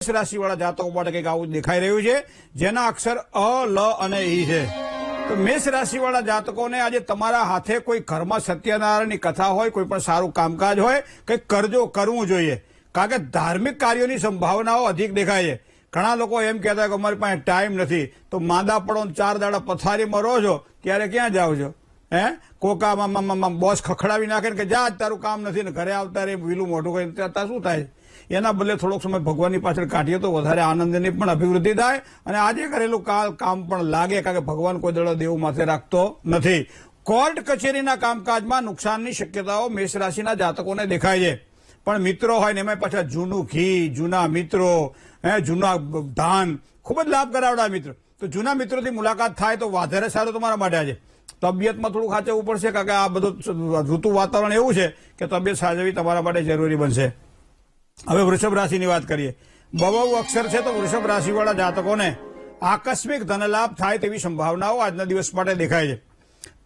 મેષ રાશિવાળા જાતકો માટે કંઈક આવું દેખાઈ રહ્યું છે, જેના અક્ષર અ, લ અને ઈ છે. તો મેષ રાશિવાળા જાતકોને આજે તમારા હાથે કોઈ ઘરમાં સત્યનારાયણની કથા હોય, કોઈ પણ સારું કામકાજ હોય, કંઈક કરજો, કરવું જોઈએ. કારણ કે ધાર્મિક કાર્યોની સંભાવનાઓ અધિક દેખાય છે. ઘણા લોકો એમ કહેતા કે અમારી પાસે ટાઈમ નથી. તો માંદા પડો ચાર દાડા પથારીમાં રહો છો, ત્યારે ક્યાં જાઓ છો? હે? કોકા બોસ ખખડાવી નાખે ને કે જા તારું કામ નથી ને ઘરે આવતા રે વીલું મોટું કરીને ત્યાં શું થાય? એના બદલે થોડોક સમય ભગવાનની પાછળ કાઢીએ તો વધારે આનંદની પણ અભિવૃદ્ધિ થાય. અને આજે કરેલું કાલ કામ પણ લાગે, કારણ કે ભગવાન કોઈ દળો દેવ માથે રાખતો નથી. કોર્ટ કચેરીના કામકાજમાં નુકસાનની શક્યતાઓ મેષ રાશિના જાતકોને દેખાય છે. પણ મિત્રો હોય ને એમાં પાછા જૂનું ઘી, જૂના મિત્રો, હે, જૂના ધાન, ખૂબ જ લાભ કરાવડા મિત્રો. તો જૂના મિત્રોથી મુલાકાત થાય તો વધારે સારું તમારા માટે આજે. તબિયતમાં થોડું ખાચવવું પડશે, કારણ કે આ બધું ઋતુ વાતાવરણ એવું છે કે તબિયત સાજવી તમારા માટે જરૂરી બનશે. હવે વૃષભ રાશિની વાત કરીએ. બહુ અક્ષર છે તો વૃષભ રાશિવાળા જાતકોને આકસ્મિક ધનલાભ થાય તેવી સંભાવનાઓ આજના દિવસ માટે દેખાય છે.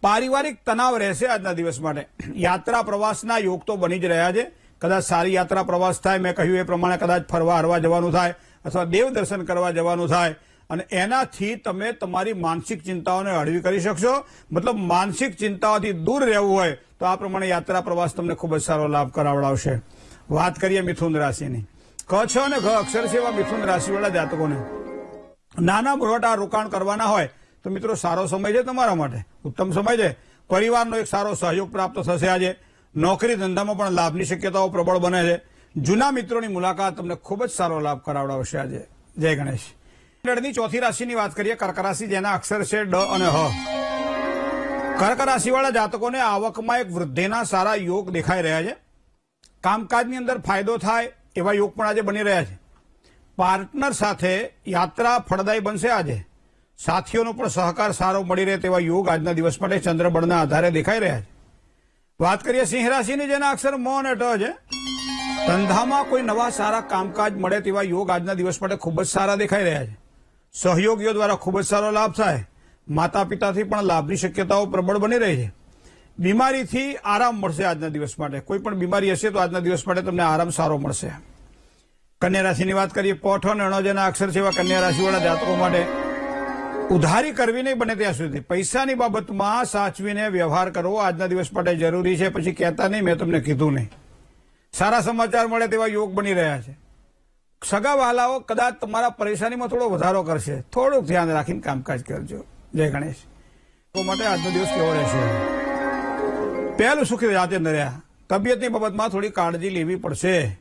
પારિવારિક તણાવ રહેશે આજના દિવસ માટે. યાત્રા પ્રવાસના યોગ તો બની જ રહ્યા છે. કદાચ સારી યાત્રા પ્રવાસ થાય, મેં કહ્યું એ પ્રમાણે કદાચ ફરવા હરવા જવાનું થાય અથવા દેવ દર્શન કરવા જવાનું થાય. અને એનાથી તમે તમારી માનસિક ચિંતાઓને હળવી કરી શકશો. મતલબ માનસિક ચિંતાઓથી દૂર રહેવું હોય તો આ પ્રમાણે યાત્રા પ્રવાસ તમને ખૂબ જ સારો લાભ કરાવડાવશે. વાત કરીએ મિથુન રાશિની. ક છ અને ઘ અક્ષર એવા મિથુન રાશિવાળા જાતકોને. નાના મોટા રોકાણ કરવાના હોય તો મિત્રો સારો સમય છે તમારા માટે. ઉત્તમ સમય છે. પરિવારનો એક સારો સહયોગ પ્રાપ્ત થશે આજે. નોકરી ધંધામાં પણ લાભની શક્યતાઓ પ્રબળ બને છે. જૂના મિત્રોની મુલાકાત તમને ખૂબ જ સારો લાભ કરાવડાવશે આજે. જય ગણેશ. મંડળની ચોથી રાશિની વાત કરીએ, કર્ક રાશિ જેના અક્ષર છે ડ અને હ. કર્ક રાશિવાળા જાતકોને આવકમાં એક વૃદ્ધિના સારા યોગ દેખાઈ રહ્યા છે. કામકાજની અંદર ફાયદો થાય એવા યોગ પણ આજે બની રહ્યા છે. પાર્ટનર સાથે યાત્રા ફળદાયી બનશે આજે. સાથીઓનો પણ સહકાર સારો મળી રહે તેવા યોગ આજના દિવસ માટે ચંદ્રબળના આધારે દેખાઈ રહ્યા છે. વાત કરીએ સિંહ રાશિની, જેના અક્ષર મો અને ટ છે. ધંધામાં કોઈ નવા સારા કામકાજ મળે તેવા યોગ આજના દિવસ માટે ખૂબ જ સારા દેખાઈ રહ્યા છે. સહયોગીઓ દ્વારા ખૂબ જ સારો લાભ થાય. માતા પિતાથી પણ લાભની શક્યતાઓ પ્રબળ બની રહી છે. બીમારીથી આરામ મળશે આજના દિવસ માટે. કોઈ પણ બીમારી હશે તો આજના દિવસ માટે તમને આરામ સારો મળશે. કન્યા રાશિની વાત કરીએ, પોઠ અને અણજના અક્ષર એવા કન્યા રાશિવાળા જાતકો માટે ઉધારી કરવી નહીં બને ત્યાં સુધી. પૈસાની બાબતમાં સાચવીને વ્યવહાર કરવો આજના દિવસ માટે જરૂરી છે. પછી કહેતા નહીં, મેં તમને કીધું નહીં. સારા સમાચાર મળે તેવા યોગ બની રહ્યા છે. સગા વહાલાઓ કદાચ તમારા પરેશાનીમાં થોડો વધારો કરશે. થોડુંક ધ્યાન રાખીને કામકાજ કરજો. જય ગણેશ. માટે આજનો દિવસ કેવો રહેશે? પહેલું સુખી રાતે નર્યા તબિયતની બાબતમાં થોડી કાળજી લેવી પડશે.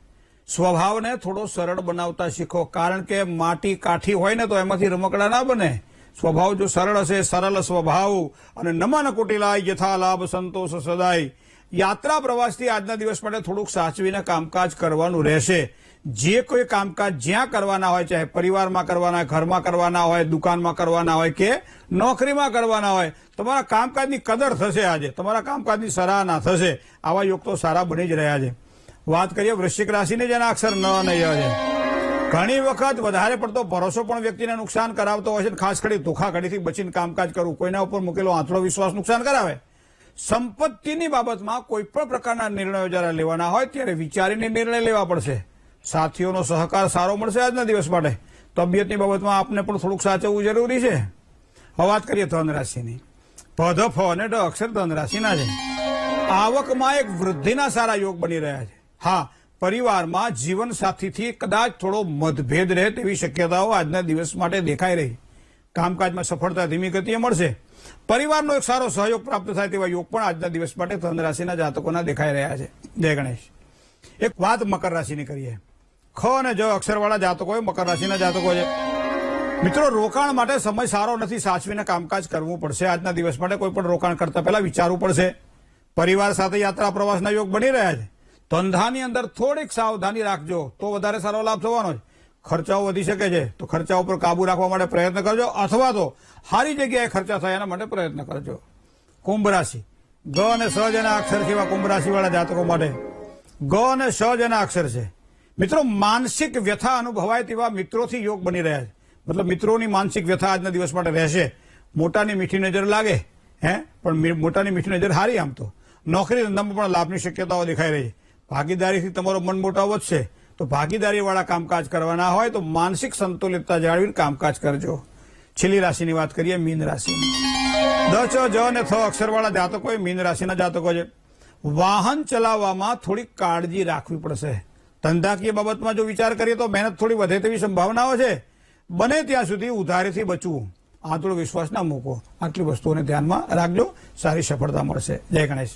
સ્વભાવને થોડો સરળ બનાવતા શીખો. કારણ કે માટી કાઠી હોય ને તો એમાંથી રમકડા ના બને. સ્વભાવ જો સરળ હશે, સરળ સ્વભાવ અને નમન કુટીલાય યથા લાભ સંતોષ સદાય. યાત્રા પ્રવાસથી આજના દિવસ માટે થોડુંક સાચવીને કામકાજ કરવાનું રહેશે. જે કોઈ કામકાજ જ્યાં કરવાના હોય, ચાહે પરિવારમાં કરવાના હોય, ઘરમાં કરવાના હોય, દુકાનમાં કરવાના હોય કે નોકરીમાં કરવાના હોય, તમારા કામકાજની કદર થશે આજે. તમારા કામકાજની સરાહના થશે. આવા યોગ તો સારા બની જ રહ્યા છે. વાત કરીએ વૃશ્ચિક રાશિને, જેના અક્ષર ન નહીં છે. ઘણી વખત વધારે પડતો ભરોસો પણ વ્યક્તિને નુકસાન કરાવતો હોય છે ખાસ કરી ધોખાઘડીથી બચીને કામકાજ કરવું, કોઈના ઉપર મૂકેલો આંતરો વિશ્વાસ નુકસાન કરાવે. સંપત્તિની બાબતમાં કોઈ પણ પ્રકારના નિર્ણયો જ્યારે લેવાના હોય ત્યારે વિચારીને નિર્ણય લેવા પડશે. સાથીઓનો સહકાર સારો મળશે આજના દિવસ માટે. તબિયતની બાબતમાં આપને પણ થોડુંક સાચવવું જરૂરી છે. હવે વાત કરીએ ધન રાશિની પધ ફ અને ઢ અક્ષર ધન રાશિના છે. આવકમાં એક વૃદ્ધિના સારા યોગ બની રહ્યા છે. હા, પરિવારમાં જીવન સાથીથી કદાચ થોડો મતભેદ રહે તેવી શક્યતાઓ આજના દિવસ માટે દેખાઈ રહી. કામકાજમાં સફળતા ધીમી ગતિએ મળશે. પરિવારનો એક સારો સહયોગ પ્રાપ્ત થાય તેવા યોગ પણ આજના દિવસ માટે ધન રાશિના જાતકોના દેખાઈ રહ્યા છે. જય ગણેશ. એક વાત મકર રાશિની કરીએ. ખ અને જ અક્ષરવાળા જાતકો મકર રાશિના જાતકો છે. મિત્રો, રોકાણ માટે સમય સારો નથી, સાચવીને કામકાજ કરવું પડશે. આજના દિવસ માટે કોઈ પણ રોકાણ કરતા પહેલા વિચારવું પડશે. પરિવાર સાથે યાત્રા પ્રવાસના યોગ બની રહ્યા છે. ધંધાની અંદર થોડીક સાવધાની રાખજો, તો વધારે સારો લાભ થવાનો છે ખર્ચાઓ વધી શકે છે, તો ખર્ચા ઉપર કાબુ રાખવા માટે પ્રયત્ન કરજો. અથવા તો સારી જગ્યાએ ખર્ચા થાય એના માટે પ્રયત્ન કરજો. કુંભ રાશિ. ગ અને સ જેના અક્ષર છે એવા કુંભ રાશિવાળા જાતકો માટે. ગ અને સ જેના અક્ષર છે. મિત્રો, માનસિક વ્યથા અનુભવાય તેવા મિત્રોથી યોગ બની રહ્યા છે. મતલબ મિત્રોની માનસિક વ્યથા આજના દિવસ માટે રહેશે. મોટાની મીઠી નજર લાગે, હે? પણ મોટાની મીઠી નજર હારી આમ તો. નોકરી ધંધામાં પણ લાભની શક્યતાઓ દેખાઈ રહી છે. ભાગીદારીથી તમારો મન મોટા વધશે. તો ભાગીદારીવાળા કામકાજ કરવાના હોય તો માનસિક સંતુલિતતા જાળવીને કામકાજ કરજો. છેલ્લી રાશિની વાત કરીએ, મીન રાશિની દ ચ, જ અને થ અક્ષરવાળા જાતકો એ મીન રાશિના જાતકો છે. વાહન ચલાવવામાં થોડી કાળજી રાખવી પડશે. ધંધાકીય બાબતમાં જો વિચાર કરીએ તો મહેનત થોડી વધે તેવી સંભાવનાઓ છે. બને ત્યાં સુધી ઉધારીથી બચવું. આંતળો વિશ્વાસ ના મૂકો. આટલી વસ્તુઓને ધ્યાનમાં રાખજો. સારી સફળતા મળશે. જય ગણેશ.